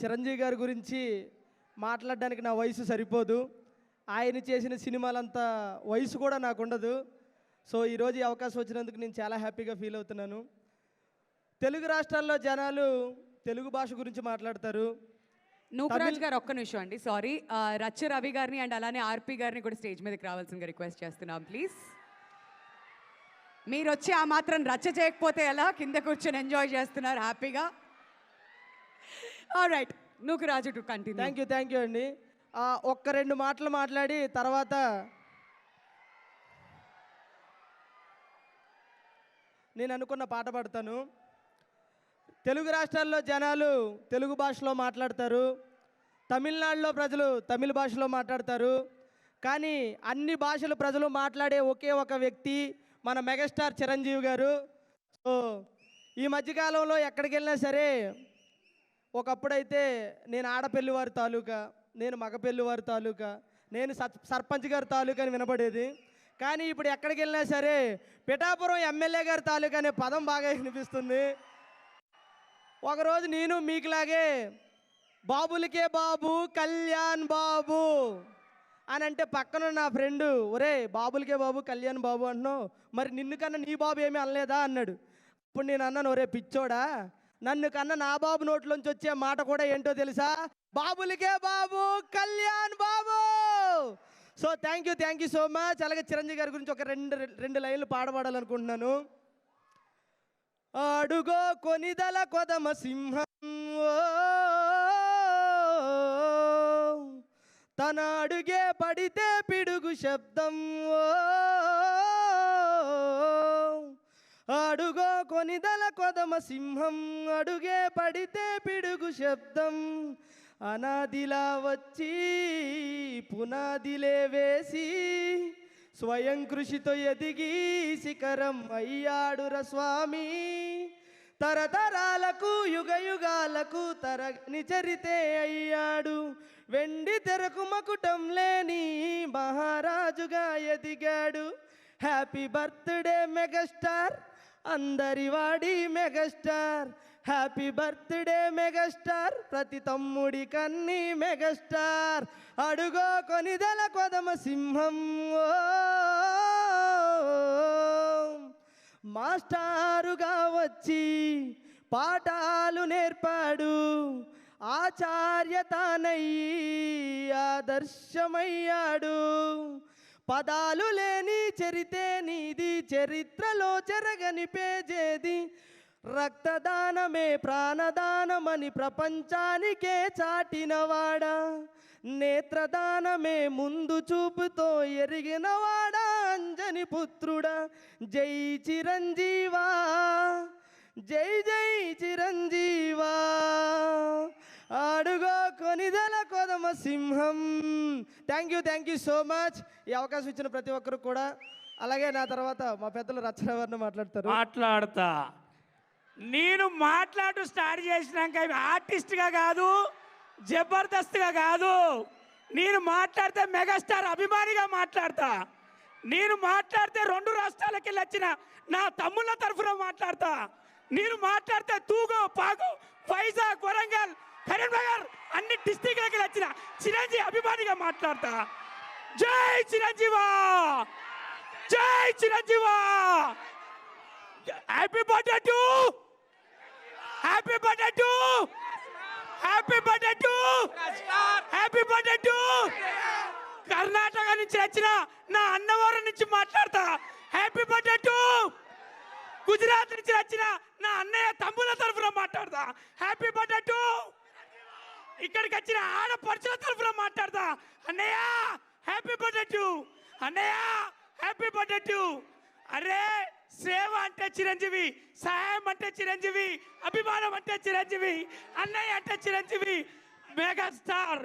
చిరంజీవి గారి గురించి మాట్లాడడానికి నా వయసు సరిపోదు. ఆయన చేసిన సినిమాలంతా వయసు కూడా నాకు ఉండదు. సో ఈరోజు ఈ అవకాశం వచ్చినందుకు నేను చాలా హ్యాపీగా ఫీల్ అవుతున్నాను. తెలుగు రాష్ట్రాల్లో జనాలు తెలుగు భాష గురించి మాట్లాడతారు. నూకరాజ్ గారు ఒక్క నిమిషం అండి సారీ. రచ్చ రవి గారిని అండ్ అలానే ఆర్పి గారిని కూడా స్టేజ్ మీదకి రావాల్సిందిగా రిక్వెస్ట్ చేస్తున్నాం ప్లీజ్. మీరు వచ్చి ఆ మాత్రం రచ్చ చేయకపోతే ఎలా? కింద కూర్చొని ఎంజాయ్ చేస్తున్నారు హ్యాపీగా. Right Nookaraju to continue thank you thank you అండి. ఒక్క రెండు మాటలు మాట్లాడి తర్వాత నేను అనుకున్న పాట పాడతాను. తెలుగు రాష్ట్రాల్లో జనాలు తెలుగు భాషలో మాట్లాడతారు. తమిళనాడులో ప్రజలు తమిళ భాషలో మాట్లాడతారు. కానీ అన్ని భాషల ప్రజలు మాట్లాడే ఒకే ఒక వ్యక్తి మన మెగాస్టార్ చిరంజీవి గారు. సో ఈ మధ్యకాలంలో ఎక్కడికి వెళ్ళినా సరే ఒకప్పుడైతే నేను ఆడపల్లి వారి తాలూకా నేను మగపల్లి వారి తాలూకా నేను సర్పంచ్ గారి తాలూకా అని వినపడేది కానీ ఇప్పుడు ఎక్కడికి వెళ్ళినా సరే పిఠాపురం ఎమ్మెల్యే గారి తాలూకా అనే పదం బాగా వినిపిస్తుంది. ఒకరోజు నేను మీకులాగే బాబులకే బాబు కళ్యాణ్ బాబు అని అంటే పక్కన నా ఫ్రెండు ఒరే బాబులకే బాబు కళ్యాణ్ బాబు అంటున్నావు. మరి నిన్ను కన్నా నీ బాబు ఏమీ అనలేదా? అన్నాడు. ఇప్పుడు నేను అన్నాను ఒరే పిచ్చోడా నన్ను కన్నా నా బాబు నోట్లోంచి వచ్చే మాట కూడా ఏంటో తెలుసా? బాబులకే బాబు Kalyan Babu! So thank you thank you so much అలాగే చిరంజీవి గారి గురించి ఒక రెండు రెండు లైన్లు పాడబడాలనుకుంటున్నాను. అడుగో కొనిదల కొదమ సింహం ఓ, తన అడుగే పడితే పిడుగు శబ్దం ఓ, అడుగో కొనిదల కొదమ సింహం అడుగే పడితే పిడుగు శబ్దం. అనాదిలా వచ్చి పునాదిలే వేసి స్వయం కృషితో ఎదిగి శిఖరం అయ్యాడుర స్వామి. తరతరాలకు యుగ యుగాలకు తరగని చరితే అయ్యాడు. వెండి తెరకు మకుటం లేని మహారాజుగా ఎదిగాడు. Happy birthday megastar. అందరి వాడి మెగాస్టార్. Happy birthday megastar. ప్రతి తమ్ముడి కన్ని మెగాస్టార్. అడుగో కొనిదల కొదమ సింహం. ఓ. మాస్టారుగా వచ్చి పాఠాలు నేర్పాడు. ఆచార్య తానయ్యి ఆదర్శమయ్యాడు. పదాలు లేని చరితే నీది చరిత్రలో చెరగని పేజేది. రక్తదానమే ప్రాణదానమని ప్రపంచానికే చాటినవాడా. నేత్రదానమే ముందు చూపుతో ఎరిగినవాడా అంజని పుత్రుడా. జై చిరంజీవా జై జై చిరంజీవా. అడుగో కొనిదల కొదమ సింహం. Thank you thank you so much ఈ అవకాశం ఇచ్చిన ప్రతి ఒక్కరు కూడా. అలాగే నా తర్వాత మా పెద్దలు రచనవర్ణ మాట్లాడతారు. మాట్లాడతా. నేను మాట్లాడు స్టార్ట్ చేసినాక ఆర్టిస్ట్గా కాదు జబర్దస్త్గా కాదు. నేను మాట్లాడితే మెగాస్టార్ అభిమానిగా మాట్లాడతా. నేను మాట్లాడితే రెండు రాష్ట్రాలకి వచ్చిన నా తమ్ముళ్ళ తరఫున మాట్లాడతా. నేను మాట్లాడితే తూగో పాగో వైజాగ్ వరంగల్ కరీంనగర్ అన్ని డిస్టిక్లకి వచ్చిన చిరంజీవి అభిమానిగా మాట్లాడతా. జై చిరంజీవా! జై చిరంజీవా! Happy birthday to happy birthday to happy birthday to happy birthday to Karnataka నుంచి వచ్చిన నా అన్నవరం నుంచి మాట్లాడతా. హ్యాపీ బర్త్డే టు గుజరాత్ నుంచి వచ్చిన నా అన్నయ్య తమ్ముల తరఫున మాట్లాడతా. హ్యాపీ బర్త్డే టు ఇక్కడికి వచ్చిన ఆడపడుచుల తరఫున మాట్లాడతా. అన్నయ్య హ్యాపీ బర్త్డే టు అన్నయ్య హ్యాపీ బర్త్డే టు అరే సేవ అంటే చిరంజీవి సహాయం అంటే చిరంజీవి అభిమానం అంటే చిరంజీవి అన్నయ్య అంటే చిరంజీవి. మెగాస్టార్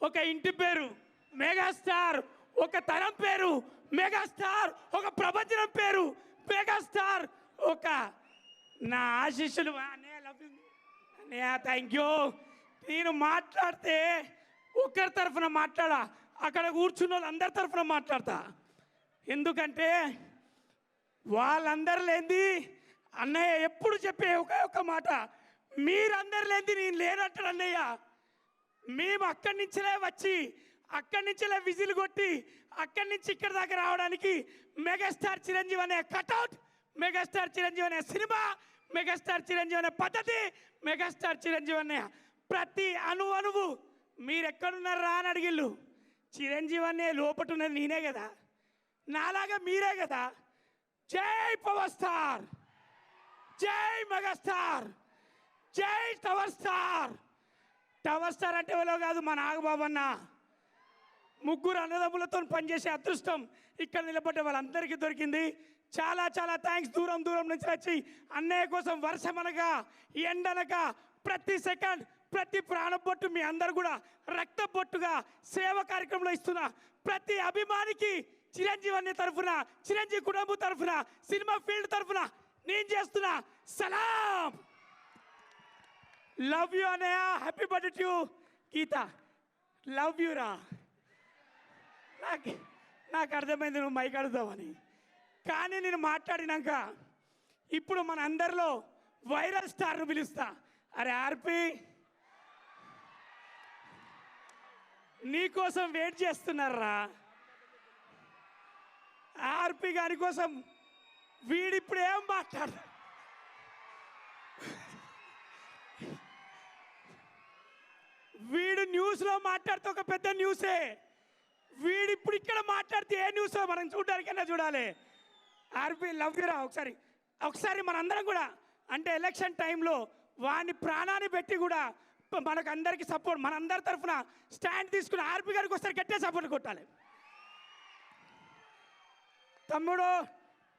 ఒక ఇంటి పేరు మెగాస్టార్ ఒక తరం పేరు మెగాస్టార్ ఒక ప్రపంచం పేరు మెగాస్టార్ ఒక నా ఆశీస్సులు. అన్నయ్య లవ్ యూ అన్నయ్య థ్యాంక్ యూ నేను మాట్లాడితే ఒకరి తరఫున మాట్లాడా? అక్కడ కూర్చున్న వాళ్ళందరి తరఫున మాట్లాడతా. ఎందుకంటే వాళ్ళందరు లేనిది అన్నయ్య ఎప్పుడు చెప్పే ఒకే ఒక్క మాట. మీరందరు లేని నేను లేనట్టు అన్నయ్య. మేము అక్కడి నుంచిలే వచ్చి అక్కడి నుంచిలే విజిల్ కొట్టి అక్కడి నుంచి ఇక్కడ దాకా రావడానికి మెగాస్టార్ చిరంజీవి అనే కటౌట్ మెగాస్టార్ చిరంజీవి అనే సినిమా మెగాస్టార్ చిరంజీవి అనే పద్ధతి మెగాస్టార్ చిరంజీవి అనే ప్రతి అణు అణువు. మీరెక్కడున్నారా అని అడిగిళ్ళు. చిరంజీవి అనే లోపట ఉన్నది నేనే కదా. నాలాగా మీరే కదా. జై పవర్ స్టార్. జై మెగాస్టార్ జై టవర్ స్టార్. టవర్ స్టార్ అంటే ఎవరో కాదు మా నాగబాబు అన్న. ముగ్గురు అన్నదమ్ములతో పనిచేసే అదృష్టం ఇక్కడ నిలబడ్డ వాళ్ళందరికీ దొరికింది. చాలా చాలా థ్యాంక్స్ దూరం దూరం నుంచి వచ్చి అన్నయ్య కోసం వర్షమనగా ఎండనగా ప్రతి సెకండ్ ప్రతి ప్రాణబొట్టు మీ అందరు కూడా రక్త బొట్టుగా సేవ కార్యక్రమంలో ఇస్తున్న ప్రతి అభిమానికి చిరంజీవి అనే తరఫున చిరంజీవి కుటుంబం తరఫున సినిమా ఫీల్డ్ తరఫున నేను చేస్తున్నా సలాం! లవ్ యూ అనయ్య happy birthday to Geetha love you రా. నాకు నాకు అర్థమైంది నువ్వు మైక్ అడుగుతావని కానీ నేను మాట్లాడినాక ఇప్పుడు మన అందరిలో వైరల్ స్టార్ను పిలుస్తా. అరే ఆర్పి నీకోసం వెయిట్ చేస్తున్నారా? ఆర్పి గారి కోసం వీడిప్పుడు ఏం మాట్లాడు? వీడు న్యూస్లో మాట్లాడితే ఒక పెద్ద న్యూసే వీడు ఇప్పుడు ఇక్కడ మాట్లాడితే ఏ న్యూస్ మనం చూడడానికైనా చూడాలి. ఆర్పి లవ్ యూరా ఒకసారి. ఒకసారి మనందరం కూడా అంటే ఎలక్షన్ టైంలో వాని ప్రాణాన్ని పెట్టి కూడా మనకు అందరికి సపోర్ట్ మనందరి తరఫున స్టాండ్ తీసుకుని ఆర్పి గారికి ఒకసారి గట్టే సపోర్ట్ కొట్టాలి. తమ్ముడు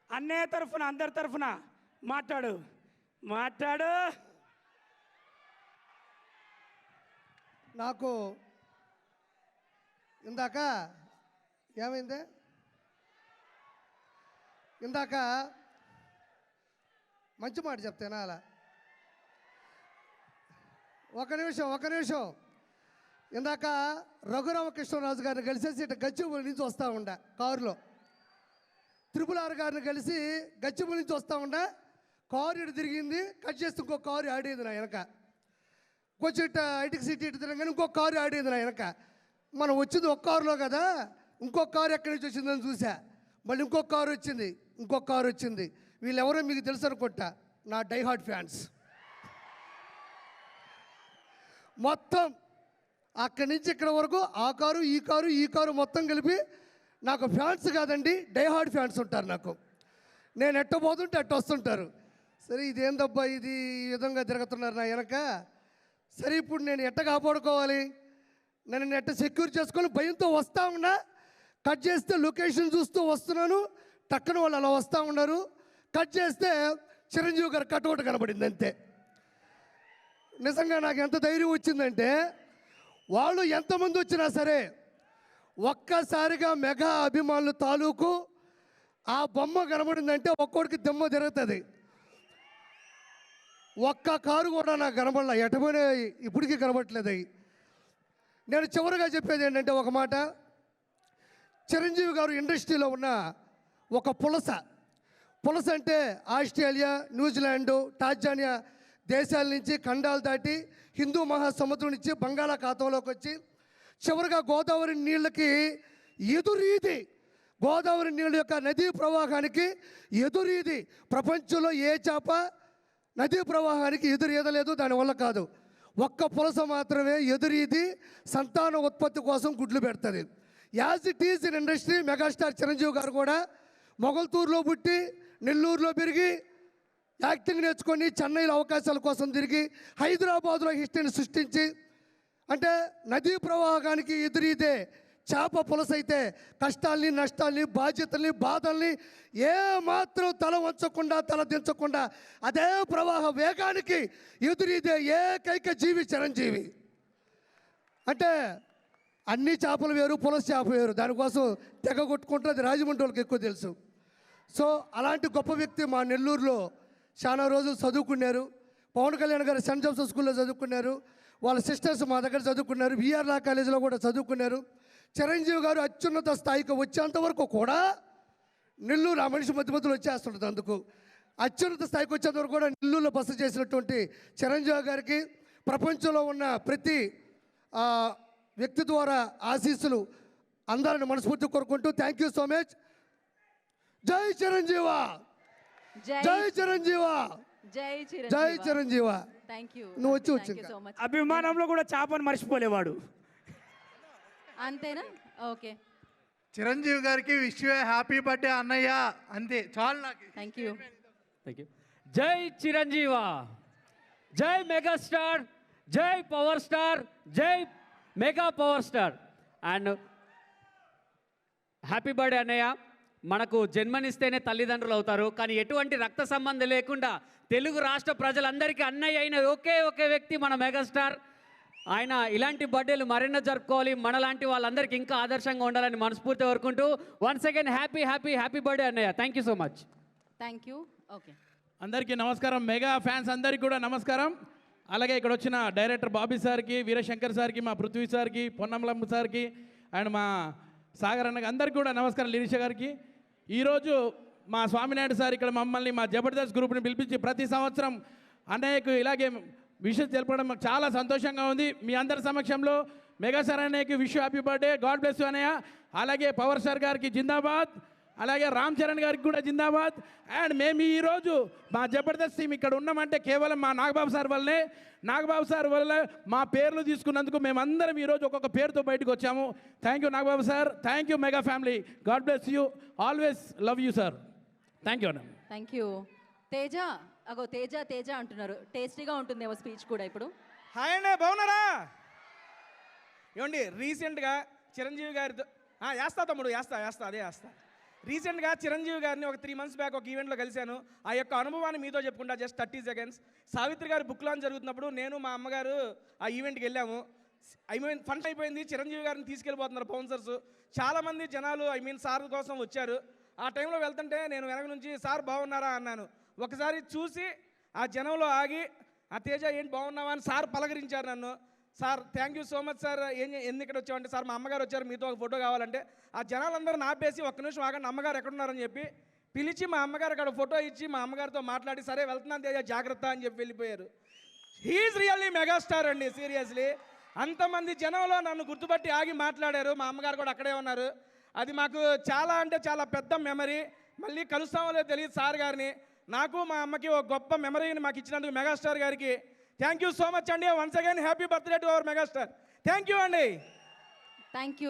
అన్నయ్య తరఫున అందరి తరఫున మాట్లాడు మాట్లాడు. నాకు ఇందాక ఏమైంది? ఇందాక మంచి మాట చెప్తేనా అలా. ఒక నిమిషం ఒక నిమిషం. ఇందాక రఘురామకృష్ణరాజు గారిని కలిసేసి ఇటు గచ్చిబౌలి నుంచి వస్తూ ఉండ కారులో. త్రిపుల్ ఆర్ గారిని కలిసి గచ్చిబౌలి నుంచి వస్తూ ఉండ కారు ఇటు తిరిగింది కట్ చేస్తే ఇంకో కారు ఆడేది నా వెనక. కొంచెం ఇటు ఐటికి సిటీ ఇటు తిరగానే ఇంకో కారు ఆడేది నా వెనక. మనం వచ్చింది ఒక కారులో కదా ఇంకో కారు ఎక్కడి నుంచి వచ్చిందని చూసా మళ్ళీ ఇంకో కారు వచ్చింది ఇంకో కారు వచ్చింది. వీళ్ళెవరో మీకు తెలుసు అనుకుంటా నా డైహార్ట్ ఫ్యాన్స్. మొత్తం అక్కడి నుంచి ఇక్కడ వరకు ఆ కారు ఈ కారు ఈ కారు మొత్తం కలిపి నాకు ఫ్యాన్స్ కాదండి డైహార్డ్ ఫ్యాన్స్ ఉంటారు నాకు. నేను ఎట్ట పోతుంటే అట్ట వస్తుంటారు. సరే ఇదేందబ్బా ఇది ఈ విధంగా తిరుగుతున్నారు నా వెనక? సరే ఇప్పుడు నేను ఎట్ట కాపాడుకోవాలి? నేను ఎట్ట సెక్యూర్ చేసుకొని భయంతో వస్తా ఉన్నా? కట్ చేస్తే లొకేషన్ చూస్తూ వస్తున్నాను. టక్కన వాళ్ళు అలా వస్తూ ఉన్నారు. కట్ చేస్తే చిరంజీవి గారు కటౌట్ కనబడింది అంతే. నిజంగా నాకు ఎంత ధైర్యం వచ్చిందంటే వాళ్ళు ఎంతమంది వచ్చినా సరే ఒక్కసారిగా మెగా అభిమానులు తాలూకు ఆ బొమ్మ కనబడిందంటే ఒక్కోడికి దెమ్మ తిరుగుతుంది. ఒక్క కారు కూడా నాకు కనబడలే ఎటపోయినా ఇప్పటికీ కనబడట్లేదు అవి నేను చివరిగా చెప్పేది ఏంటంటే ఒక మాట చిరంజీవి గారు ఇండస్ట్రీలో ఉన్న ఒక పులస. పులస అంటే ఆస్ట్రేలియా న్యూజిలాండు టాంజానియా దేశాల నుంచి ఖండాలు దాటి హిందూ మహాసముద్రం నుంచి బంగాళాఖాతంలోకి వచ్చి చివరిగా గోదావరి నీళ్ళకి ఎదురీది. గోదావరి నీళ్ళ యొక్క నదీ ప్రవాహానికి ఎదురీది. ప్రపంచంలో ఏ చేప నదీ ప్రవాహానికి ఎదురు ఈదలేదు దానివల్ల కాదు. ఒక్క పులస మాత్రమే ఎదురీది సంతాన ఉత్పత్తి కోసం గుడ్లు పెడుతుంది. As it is in industry megastar Chiranjeevi గారు కూడా మొగల్తూరులో పుట్టి నెల్లూరులో పెరిగి యాక్టింగ్ నేర్చుకొని చెన్నైలో అవకాశాల కోసం తిరిగి హైదరాబాద్లో హిస్టరీని సృష్టించి అంటే నదీ ప్రవాహానికి ఎదురీదే చేప పులసైతే కష్టాల్ని నష్టాల్ని బాధ్యతల్ని బాధల్ని ఏ మాత్రం తల వంచకుండా తల దించకుండా అదే ప్రవాహ వేగానికి ఎదురీదే ఏకైక జీవి చిరంజీవి. అంటే అన్ని చేపలు వేరు పులస చేప వేరు. దానికోసం తెగ కొట్టుకుంటున్నది రాజమండ్రి వాళ్ళకి ఎక్కువ తెలుసు. సో అలాంటి గొప్ప వ్యక్తి మా నెల్లూరులో చాలా రోజులు చదువుకున్నారు. పవన్ కళ్యాణ్ గారు సెంట్ జోసెఫ్ స్కూల్లో చదువుకున్నారు. వాళ్ళ సిస్టర్స్ మా దగ్గర చదువుకున్నారు. విఆర్ లా కాలేజీలో కూడా చదువుకున్నారు. చిరంజీవి గారు అత్యున్నత స్థాయికి వచ్చేంత వరకు కూడా నెల్లూరు ఆ మనిషి మధ్య మధ్యలో వచ్చేస్తుంటుంది అందుకు. అత్యున్నత స్థాయికి వచ్చేంత వరకు కూడా నెల్లూరులో బస చేసినటువంటి చిరంజీవి గారికి ప్రపంచంలో ఉన్న ప్రతి ఆ, వ్యక్తి ద్వారా ఆశీస్సులు అందరిని మనస్ఫూర్తి కోరుకుంటూ థ్యాంక్ యూ సో మచ్. జై చిరంజీవా! జై జై చిరంజీవ. జై జై చిరంజీవ. థ్యాంక్ యూ నువ్వు వచ్చి వచ్చి యూ సో మచ్ అభిమానంలో కూడా చేపని మర్చిపోలేవాడు. అంతేనా? ఓకే చిరంజీవి గారికి విష్ హ్యాపీ బర్త్డే అన్నయ్య. అంతే చాలు నాకు. థ్యాంక్ యూ థ్యాంక్ యూ జై చిరంజీవ. జై మెగాస్టార్. జై పవర్ స్టార్. జై mega power star. And happy birthday అన్నయ్య. మనకు జన్మనిస్తేనే తల్లిదండ్రులు అవుతారు కానీ ఎటువంటి రక్త సంబంధం లేకుండా తెలుగు రాష్ట్ర ప్రజలందరికీ అన్నయ్య అయిన ఒకే ఒకే వ్యక్తి మన మెగాస్టార్. ఆయన ఇలాంటి బర్త్డేలు మరెన్నో జరుపుకోవాలి మనలాంటి వాళ్ళందరికీ ఇంకా ఆదర్శంగా ఉండాలని మనస్ఫూర్తి కోరుకుంటూ once again happy happy happy birthday అన్నయ్య. Thank you so much thank you okay అందరికీ నమస్కారం. మెగా ఫ్యాన్స్ అందరికీ కూడా నమస్కారం. అలాగే ఇక్కడ వచ్చిన డైరెక్టర్ బాబీ సార్కి వీరశంకర్ సార్కి మా పృథ్వీ సార్కి పొన్నమలమ్మ సార్కి అండ్ మా సాగర్ అన్నకి అందరికీ కూడా నమస్కారం. లిరీష గారికి. ఈరోజు మా స్వామినాయుడు సార్ ఇక్కడ మమ్మల్ని మా జబర్దస్త్ గ్రూప్ని పిలిపించి ప్రతి సంవత్సరం అన్నయ్యకు ఇలాగే విషయం తెలపడం మాకు చాలా సంతోషంగా ఉంది. మీ అందరి సమక్షంలో మెగా సార్ అన్నయ్యకి wish happy birthday. God bless you అన్నయ్య. అలాగే పవర్ సార్ గారికి జిందాబాద్. అలాగే రామ్ చరణ్ గారికి కూడా జిందాబాద్. అండ్ మేము ఈరోజు మా జబర్దస్త్ టీం ఇక్కడ ఉన్నామంటే కేవలం మా నాగబాబు సార్ వల్లనే. నాగబాబు సార్ వల్ల మా పేర్లు తీసుకున్నందుకు మేమందరం ఈరోజు ఒక్కొక్క పేరుతో బయటకు వచ్చాము. Thank you Nagababu sir. Thank you mega family god bless you always love you sir thank you అన్న థ్యాంక్ యూ తేజ అగో తేజ తేజ అంటున్నారు. టేస్టీగా ఉంటుందేమో స్పీచ్ కూడా ఇప్పుడు. హాయ్ అండి బాగున్నారా? ఏమండి రీసెంట్గా చిరంజీవి గారితో ఆ, వేస్తా తమ్ముడు వేస్తా వేస్తా అదే వేస్తా రీసెంట్గా చిరంజీవి గారిని ఒక త్రీ మంత్స్ బ్యాక్ ఒక ఈవెంట్లో కలిశాను. ఆ యొక్క అనుభవాన్ని మీతో చెప్పుకుంటా జస్ట్ థర్టీ సెకండ్స్ సావిత్రి గారి బుక్ లాంచ్ జరుగుతున్నప్పుడు నేను మా అమ్మగారు ఆ ఈవెంట్కి వెళ్ళాము. ఐ మీన్ ఫండ్ అయిపోయింది. చిరంజీవి గారిని తీసుకెళ్ళిపోతున్నారు బౌన్సర్స్ చాలామంది జనాలు ఐ మీన్ సార్ కోసం వచ్చారు. ఆ టైంలో వెళ్తుంటే నేను వెనక నుంచి సార్ బాగున్నారా? అన్నాను. ఒకసారి చూసి ఆ జనంలో ఆగి ఆ తేజ ఏంటి బాగున్నావా? అని సార్ పలకరించారు నన్ను. Sir thank you so much sir. ఏం ఎందుకు ఇక్కడ వచ్చామంటే సార్ మా అమ్మగారు వచ్చారు మీతో ఒక ఫోటో కావాలంటే. ఆ జనాలందరూ నాపేసి ఒక్క నిమిషం ఆగండి అమ్మగారు ఎక్కడున్నారని చెప్పి పిలిచి మా అమ్మగారు అక్కడ ఫోటో ఇచ్చి మా అమ్మగారితో మాట్లాడి సరే వెళ్తున్నాను తేజ జాగ్రత్త అని చెప్పి వెళ్ళిపోయారు. హీఈస్ రియల్లీ మెగాస్టార్ అండి సీరియస్లీ అంతమంది జనంలో నన్ను గుర్తుపట్టి ఆగి మాట్లాడారు మా అమ్మగారు కూడా అక్కడే ఉన్నారు. అది మాకు చాలా అంటే చాలా పెద్ద మెమరీ మళ్ళీ కలుస్తామో లేదో తెలియదు సార్ గారిని. నాకు మా అమ్మకి ఒక గొప్ప మెమరీని మాకు ఇచ్చినందుకు మెగాస్టార్ గారికి థ్యాంక్ యూ సో మచ్ అండి once again happy birthday to our megastar thank you అండి థ్యాంక్ యూ